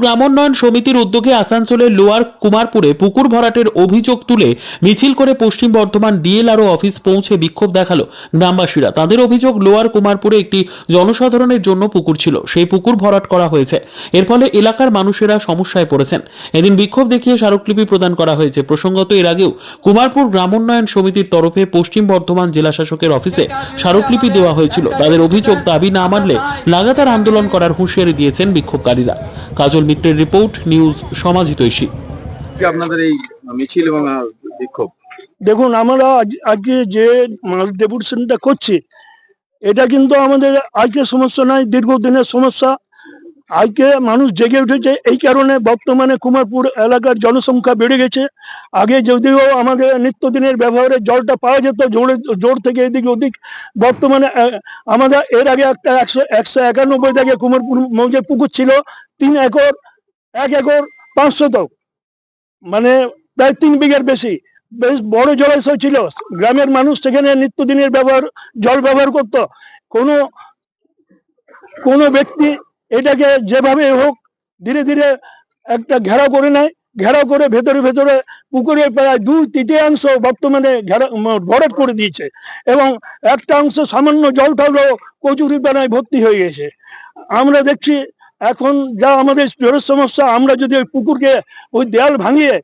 গ্রামোন্নয়ন সমিতির উদ্যোগে আসানসোলের লোয়ার কুমারপুরে পুকুর ভরাটের অভিযোগ তুলে মিছিল করে পশ্চিম বর্ধমান ডিএলআরও অফিস পৌঁছে বিক্ষোভ দেখাল গ্রামবাসীরা। তাদের অভিযোগ, লোয়ার কুমারপুরে একটি জনসাধারণের জন্য পুকুর ছিল। সেই পুকুর ভরাট করা হয়েছে। এর ফলে এলাকার মানুষেরা সমস্যায় পড়েছেন। এদিন বিক্ষোভ দেখিয়ে স্মারকলিপি প্রদান করা হয়েছে। প্রসঙ্গত, এর আগেও কুমারপুর গ্রামোন্নয়ন সমিতির তরফে পশ্চিম বর্ধমান জেলা শাসকের অফিসে স্মারকলিপি দেওয়া হয়েছিল। তাদের অভিযোগ, দাবি না মানলে লাগাতার আন্দোলন করার হুঁশিয়ারি দিয়েছেন বিক্ষোভকারীরা। কাজল মিত্রের রিপোর্ট নিউজ সমাজ হিতৈষী। আপনাদের এই মিছিল এবং বিক্ষোভ। দেখুন আমরা আজ- আজকে যে মাল ডেপুটেশনটা করছি এটা কিন্তু আমাদের আজকে সমস্যা নয় দীর্ঘদিনের সমস্যা। আজকে মানুষ জেগে উঠেছে, এই কারণে বর্তমানে কুমারপুর এলাকার জনসংখ্যা বেড়ে গেছে। আগে যদিও আমাদের নিত্যদিনের ব্যবহারে জলটা পাওয়া যেত, জোরে, জোর থেকে এদিকে ওদিক, বর্তমানে আমাদের এর আগে একটা একশো একশো একানব্বই জায়গায় কুমারপুর মৌজে পুকুর ছিল, তিন একর, এক একর পাঁচশো তো মানে প্রায় তিন বিঘার বেশি। বেশ বড় জলাশয় ছিল। গ্রামের মানুষ সেখানে নিত্যদিনের ব্যবহার, জল ব্যবহার করত। কোনো কোনো ব্যক্তি এটাকে যেভাবে হোক ধীরে ধীরে একটা ঘেরাও করে নেয় ঘেরাও করে ভেতরে ভেতরে পুকুরে প্রায় দুই তৃতীয়াংশ বর্তমানে ঘেরা ম- করে দিয়েছে এবং একটা অংশ সামান্য জল থাকলেও কচুরি পানায় ভর্তি হয়ে গেছে। আমরা দেখছি এখন যা আমাদের জলের সমস্যা আমরা যদি ওই পুকুরকে ওই দেয়াল ভাঙিয়ে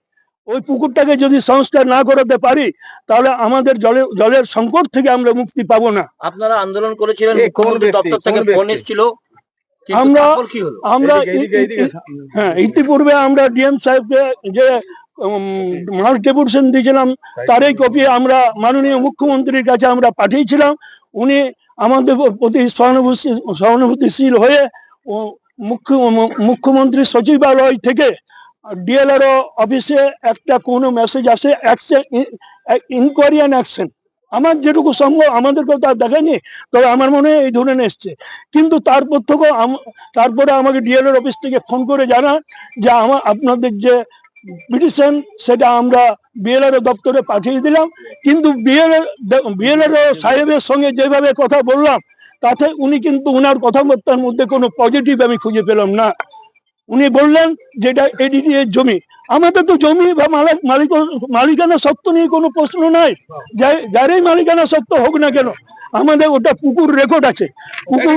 ওই পুকুরটাকে যদি সংস্কার না করাতে পারি তাহলে আমাদের জলের জলের সংকট থেকে আমরা মুক্তি পাবো না। আপনারা আন্দোলন করেছিলেন মুখ্যমন্ত্রী দপ্তর থেকে ফোন এসেছিল? আমরা- হ্যাঁ ইতিপূর্বে আমরা ডিএম সাহেবকে যে মাস ডেপুটেশন দিয়েছিলাম তারই কপি আমরা মাননীয় মুখ্যমন্ত্রীর কাছে আমরা পাঠিয়েছিলাম। উনি আমাদের প্রতি সহানুভূতি সহানুভূতিশীল হয়ে ও মুখ্য মুখ্যমন্ত্রী সচিবালয় থেকে ডিএলআরও অফিসে একটা কোনো মেসেজ আসে অ্যাকশন ইনকোয়ারি অ্যান্ড অ্যাকশন আমার যেটুকু সম্ভব আমাদের কথা দেখায়নি তবে আমার মনে হয় এই ধরনের এসছে। কিন্তু তারপর থেকেও তারপরে আমাকে ডিএলআর অফিস থেকে ফোন করে জানা যে আমার আপনাদের যে পিটিশন, সেটা আমরা বিএলআর দপ্তরে পাঠিয়ে দিলাম। কিন্তু বিএলআর বিএলআর সাহেবের সঙ্গে যেভাবে কথা বললাম, তাতে উনি কিন্তু উনার কথাবার্তার মধ্যে কোনো পজিটিভ আমি খুঁজে পেলাম না। উনি বললেন যেটা এডিডি এর জমি। আমাদের তো জমি বা মালিক মালিক মালিকানা সত্ত্ব নিয়ে কোনো প্রশ্ন নাই। যার- যারই মালিকানা সত্ত্ব হোক না কেন আমাদের ওটা পুকুর রেকর্ড আছে। পুকুর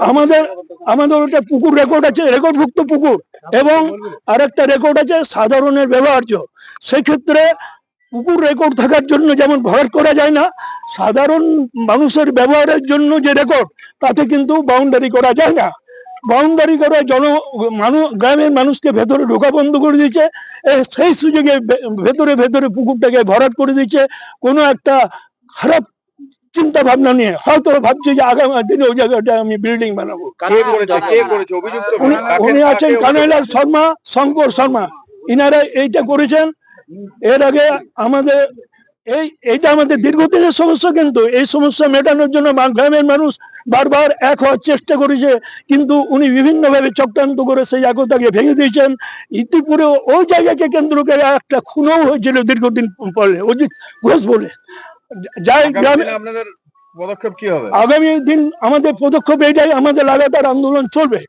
আমাদের আমাদের ওটা পুকুর রেকর্ড আছে রেকর্ডভুক্ত পুকুর। এবং আরেকটা রেকর্ড আছে সাধারণের ব্যবহার্য। সেক্ষেত্রে পুকুর রেকর্ড থাকার জন্য যেমন ভরাট করা যায় না সাধারণ মানুষের ব্যবহারের জন্য যে রেকর্ড তাতে কিন্তু বাউন্ডারি করা যায় না। বাউন্ডারি করা জন মানুষ গ্রামের মানুষকে ভেতরে ঢোকা বন্ধ করে দিচ্ছে এ সেই সুযোগে ভেতরে ভেতরে পুকুরটাকে ভরাট করে দিচ্ছে কোনো একটা খারাপ চিন্তা ভাবনা নিয়ে হয়তো ভাবছে যে আগামী দিনে ওই জায়গাটা আমি বিল্ডিং বানাবো। কে করেছে? কে করেছে? অভিযুক্ত উনি উনি আছেন কানাইলাল শর্মা শঙ্কর শর্মা। ইনারা এইটা করেছেন এর আগে আমাদের এই এইটা আমাদের দীর্ঘদিনের সমস্যা কিন্তু এই সমস্যা মেটানোর জন্য গ্রামের মানুষ বারবার এক হওয়ার চেষ্টা করেছে কিন্তু উনি বিভিন্নভাবে চক্রান্ত করে সেই একতাকে ভেঙে দিয়েছেন। ইতিপুরে ওই জায়গাকে কেন্দ্র করে একটা খুনও হয়েছিল দীর্ঘদিন পরে অজিত ঘোষ বলে। যাই গ্রামে আপনাদের পদক্ষেপ কি হবে? আগামী দিন আমাদের পদক্ষেপ এটাই আমাদের লাগাতার আন্দোলন চলবে।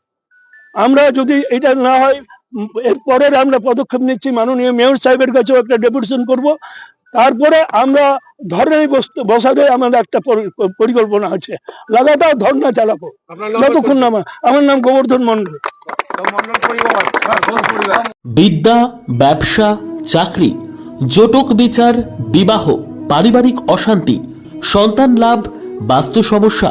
আমরা যদি এটা না হয় উম, এর পরের আমরা পদক্ষেপ নিচ্ছি মাননীয় মেয়র সাহেবের কাছেও একটা ডেপুটেশন করব। তারপরে আমরা ধর্নায় বসতে বসাতে আমাদের একটা পরিকল্পনা আছে। লাগাতার ধর্না চালাবো। যতক্ষণ না আমার- আমার নাম গোবর্ধন মন্ডল হ্যাঁ, বিদ্যা ব্যবসা চাকরি জটক বিচার বিবাহ পারিবারিক অশান্তি সন্তান লাভ বাস্তু সমস্যা